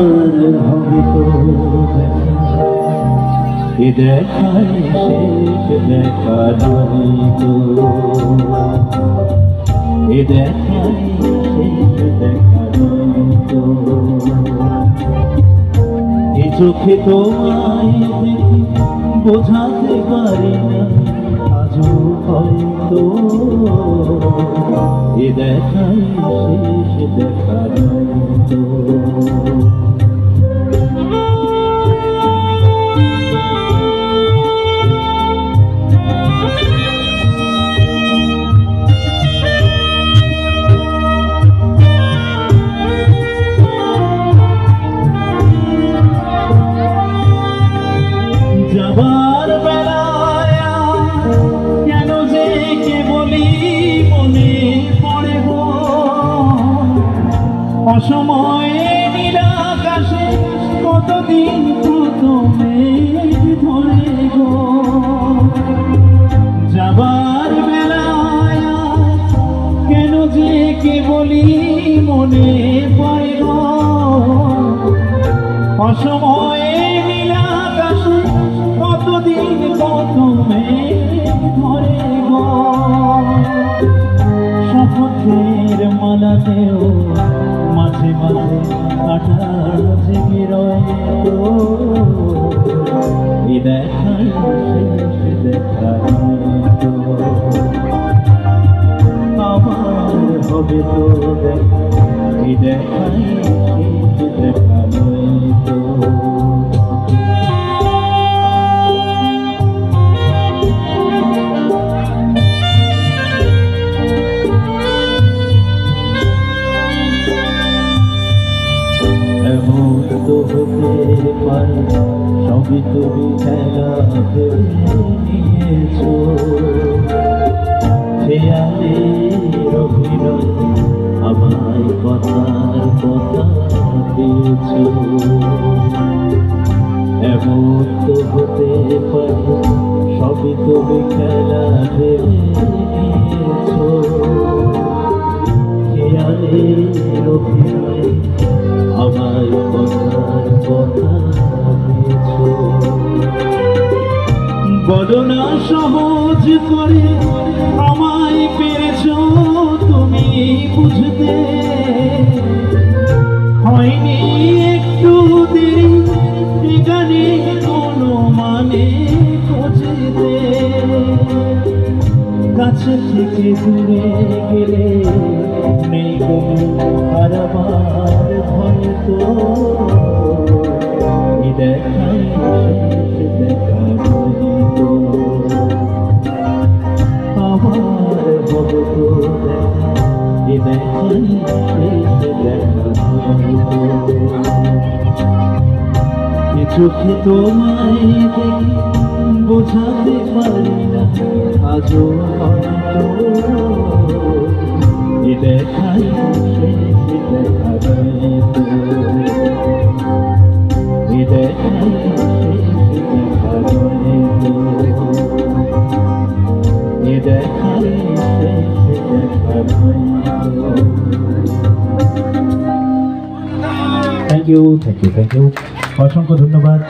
হবে তো এ দেখাই শেষ দেখা নয়। তো এ দেখাই শেষ দেখা নয় তো এ চোখে তোমায় দেখি বোঝাতে পারি না আজও হয়তো এ দেখাই শেষ দেখা নয়তো অসময়ে নীলাকাশে কতদিন কত ধরে গো? যাবার বেলায় কেন যে কে মনে পড়ে গো? অসময়ে নীলাকাশে কতদিন কত ধরে গো? শপথের মাঝে মাঝে আঠার রয়? এ দেখাই শেষ দেখা আমার হবে তো দেখা, এ দেখাই শেষ দেখা নয় তো হতে পারে সবই তুমি খেলা নিয়েছো খেয়ালে অভিনয় আমায় কথার কথা দিয়েছ এমন তো হতে পারে সবই তুমি খেলা নিয়েছো খেয়ালের অভিনয় বলো সহজ করে আমায় পেরেছ তুমি বুঝতে। হয়নি একটু দেরি এখানে কোনো মানে খুঁজতে। কাছে থেকে দূরে গেলে নেই কোনো হারাবার ভয় তো। চোখে তোমায় দেখি বোঝাতে পারি না আজও দেখাই দেখা শেষ thank you thank you thank you অসংখ্য ধন্যবাদ।